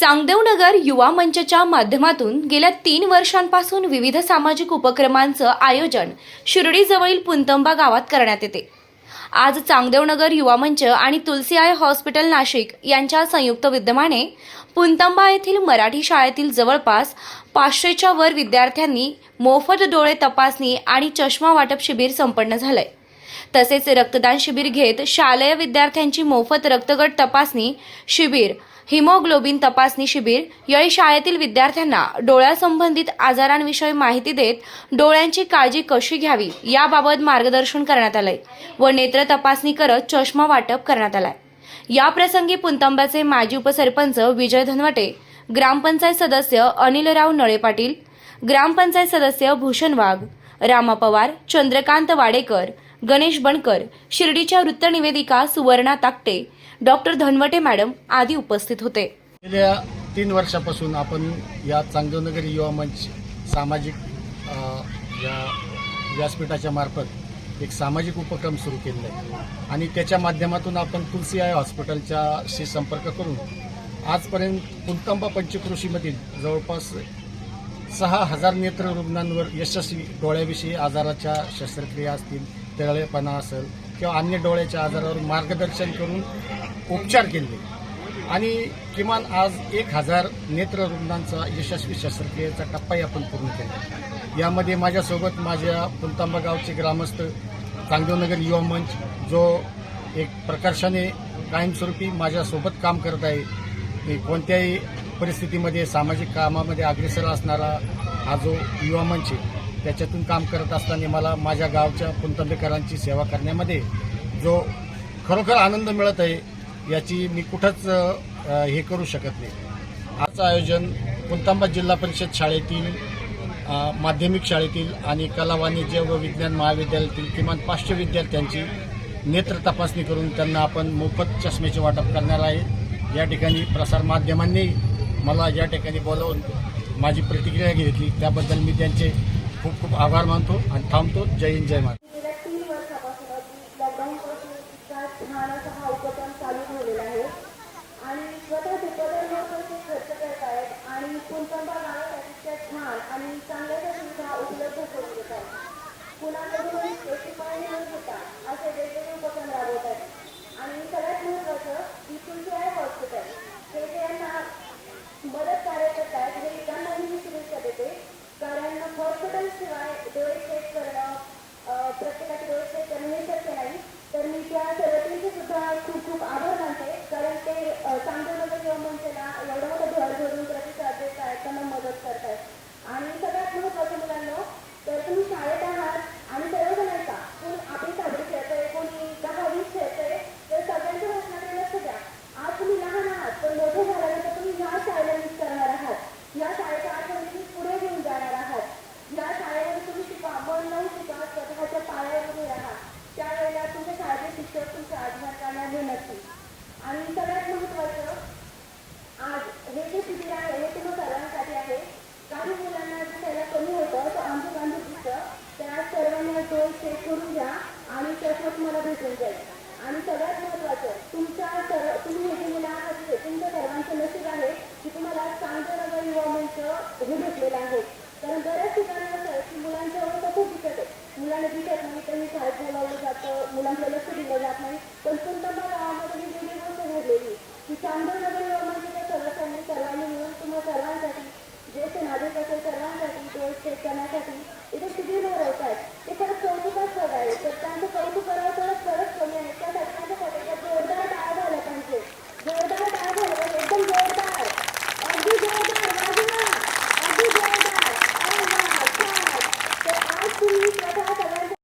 चांगदेवनगर युवा मंचच्या माध्यमातून गेल्या तीन वर्षांपासून विविध सामाजिक उपक्रमांचं आयोजन शिर्डीजवळील पुंतंबा गावात करण्यात येते. आज चांगदेवनगर युवा मंच आणि तुलसी आय हॉस्पिटल नाशिक यांच्या संयुक्त विद्यमाने पुंतंबा येथील मराठी शाळेतील जवळपास पाचशेच्या वर विद्यार्थ्यांनी मोफत डोळे तपासणी आणि चष्मा वाटप शिबिर संपन्न झालंय. तसेच रक्तदान शिबिर घेत शालेय विद्यार्थ्यांची मोफत रक्तगट तपासणी शिबिर हिमोग्लोबिन तपासणी शिबिर यावेळी शाळेतील विद्यार्थ्यांना डोळ्यासंबंधित आजारांविषयी माहिती देत डोळ्यांची काळजी कशी घ्यावी याबाबत मार्गदर्शन करण्यात आलंय व नेत्र तपासणी करत चष्मा वाटप करण्यात आलाय. या प्रसंगी पुंतंब्याचे माजी उपसरपंच विजय धनवटे ग्रामपंचायत सदस्य अनिलराव नळे पाटील ग्रामपंचायत सदस्य भूषण वाघ रामा पवार चंद्रकांत वाडेकर गणेश बनकर शिर्डीच्या वृत्तनिवेदिका सुवर्णा ताकटे डॉक्टर धनवटे मॅडम आदी उपस्थित होते. गेल्या तीन वर्षापासून आपण या चांगदेवनगर युवा मंच सामाजिक अ, या व्यासपीठाच्या मार्फत एक सामाजिक उपक्रम सुरू केलेला आहे. आणि त्याच्या माध्यमातून आपण तुलसी आय हॉस्पिटलच्याशी संपर्क करून आजपर्यंत पुलतंबा पंचकृषीमधील जवळपास सहा हजार नेत्र रुग्णांवर यशस्वी डोळ्याविषयी आजाराच्या शस्त्रक्रिया असतील तळेपणा असेल किंवा अन्य डोळ्याच्या आजारावर मार्गदर्शन करून उपचार केले. आणि किमान आज एक हजार नेत्र रुग्णांचा यशस्वी शस्त्रक्रियेचा टप्पाही आपण पूर्ण केला. यामध्ये माझ्यासोबत माझ्या पुलतांबा गावचे ग्रामस्थ चांगदेवनगर युवा मंच जो एक प्रकर्षाने कायमस्वरूपी माझ्यासोबत काम करत आहे कोणत्याही परिस्थितीमध्ये सामाजिक कामामध्ये अग्रेसर असणारा हा जो युवा मंच आहे त्याच्यातून काम करत असताना मला माझ्या गावच्या पुंतंबेकरांची सेवा करण्यामध्ये जो खरोखर आनंद मिळत आहे याची मी कुठंच हे करू शकत नाही. आजचं आयोजन पुंतांबा जिल्हा परिषद शाळेतील माध्यमिक शाळेतील आणि कला वाणिज्य व विज्ञान महाविद्यालयातील किमान पाचशे विद्यार्थ्यांची नेत्र तपासणी करून त्यांना आपण मोफत चष्म्याचे वाटप करणार आहे. या ठिकाणी प्रसार माध्यमांनी मला या ठिकाणी बोलावून माझी प्रतिक्रिया घेतली. त्याबद्दल मी त्यांचे खूप खूप आभार मानतो आणि थांबतो. जय हिंद जय महाराज गेल्या तीन वर्षापासून हा उपक्रम चालू झालेला आहे आणि स्वतः खर्च करत आहेत आणि पुणपंबा गावासाठी त्या छान आणि चांगल्या सुविधा उपलब्ध करून देत आहेत कुणाकडून न घेता असे वेगवेगळे उपक्रम राबवत आहेत आणि सगळ्यात महत्त्वाचं इथून जे आहे हॉस्पिटल हे त्यांना मदत कार्य करतात हे त्यांना मी शुभेच्छा देते कारण हॉस्पिटलशिवाय डोळे चेक करणं अ, प्रत्येकाचे डोळे चेक करणं हे शक्य नाही तर मी त्या सर्वतींचे सुद्धा खूप खूप आभार मानते कारण ते अ, चांगदेवनगर युवा मंचाला एवढं मोठं घर धरून प्रतिसाद देत आहेत त्यांना मदत करतायत आणि सगळ्यात महत्त्वाचं मुलांना तर तुम्ही शाळेत आहात आणि सर्वजण ऐका कोणी आपली साजरी खेळतंय कोणी दहा वीस खेळतंय तर सगळ्यांच्या भाषणाकडे लक्ष द्या आज तुम्ही लहान आहात पण मोठे झाल्यानंतर तुम्ही ह्या शाळेला मिस करणार आहात या शाळेच्या आठवणी पुढे घेऊन जाणार आहात या शाळेमध्ये तुम्ही शिका मन लावून शिका स्वतःच्या पायावर उभे राहा त्यावेळेला तुमच्या शाळेचे शिक्षक तुमच्या आठवण करणार हे नक्की आणि सगळ्यात महत्त्वाचं आज हे जे शिबिर आहे हे तुम्हा सर्वांसाठी आहे काही मुलांना दिसायला कमी होतं तर आमचं बांधून दिसतं त्या सर्वांना डोस चेक करून घ्या आणि चष्मा तुम्हाला भेटून जाईल. आणि सगळ्यात महत्वाचं तुमच्या सर्व तुम्ही हे जे मुलं आहात ते तुमच्या सर्वांचं नशीब आहे की तुम्हाला चांगलं युवा मंच हे भेटलेलं आहे. कारण बऱ्याच ठिकाणी असं की मुलांच्या अवस्था खूप दिसत आहे मुलांना दिसत नाही त्यांनी शाळेत बोलावलं जातं मुलांचं लक्ष दिलं जात नाही. पण